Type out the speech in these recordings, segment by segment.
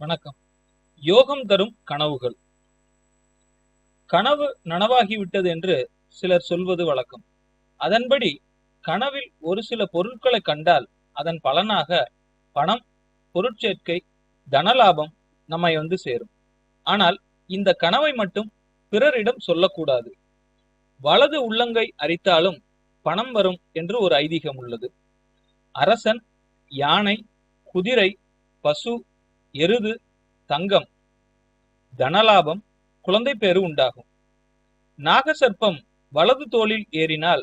வணக்கம். யோகம் தரும் கனவுகள். கனவு நனவாகிவிட்டது என்று சிலர் சொல்வது வழக்கம். அதன்படி கனவில் ஒரு சில பொருட்களை கண்டால் அதன் பலனாக பணம் பொருட்சேர்க்கை தனலாபம் நம்மை வந்து சேரும். ஆனால் இந்த கனவை மட்டும் பிறரிடம் சொல்லக்கூடாது. வலது உள்ளங்கை அரித்தாலும் பணம் வரும் என்று ஒரு ஐதீகம் உள்ளது. அரசன் யானை குதிரை பசு எருது தங்கம் தனலாபம் குழந்தை பேரு உண்டாகும். நாகசர்ப்பம் வலது தோளில் ஏறினால்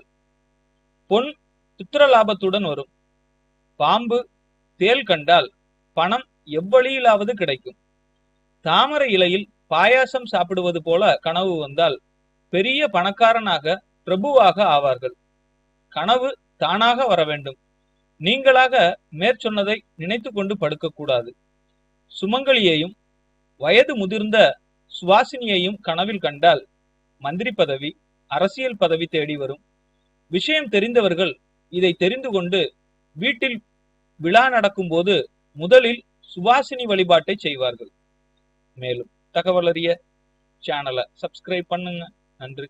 பொன் புத்திரலாபத்துடன் வரும். பாம்பு தேல் கண்டால் பணம் எவ்வழியிலாவது கிடைக்கும். தாமரை இலையில் பாயாசம் சாப்பிடுவது போல கனவு வந்தால் பெரிய பணக்காரனாக பிரபுவாக ஆவார்கள். கனவு தானாக வர வேண்டும் நீங்களாக மேற்சொன்னதை நினைத்து கொண்டு படுக்கக்கூடாது. சுமங்கலியையும் வயது முதிர்ந்த சுவாசினியையும் கனவில் கண்டால் மந்திரி பதவி அரசியல் பதவி தேடி வரும். விஷயம் தெரிந்தவர்கள் இதை தெரிந்து கொண்டு வீட்டில் விழா நடக்கும் போது முதலில் சுவாசினி வழிபாட்டை செய்வார்கள். மேலும் தகவல் அறிய சேனலை சப்ஸ்கிரைப் பண்ணுங்க. நன்றி.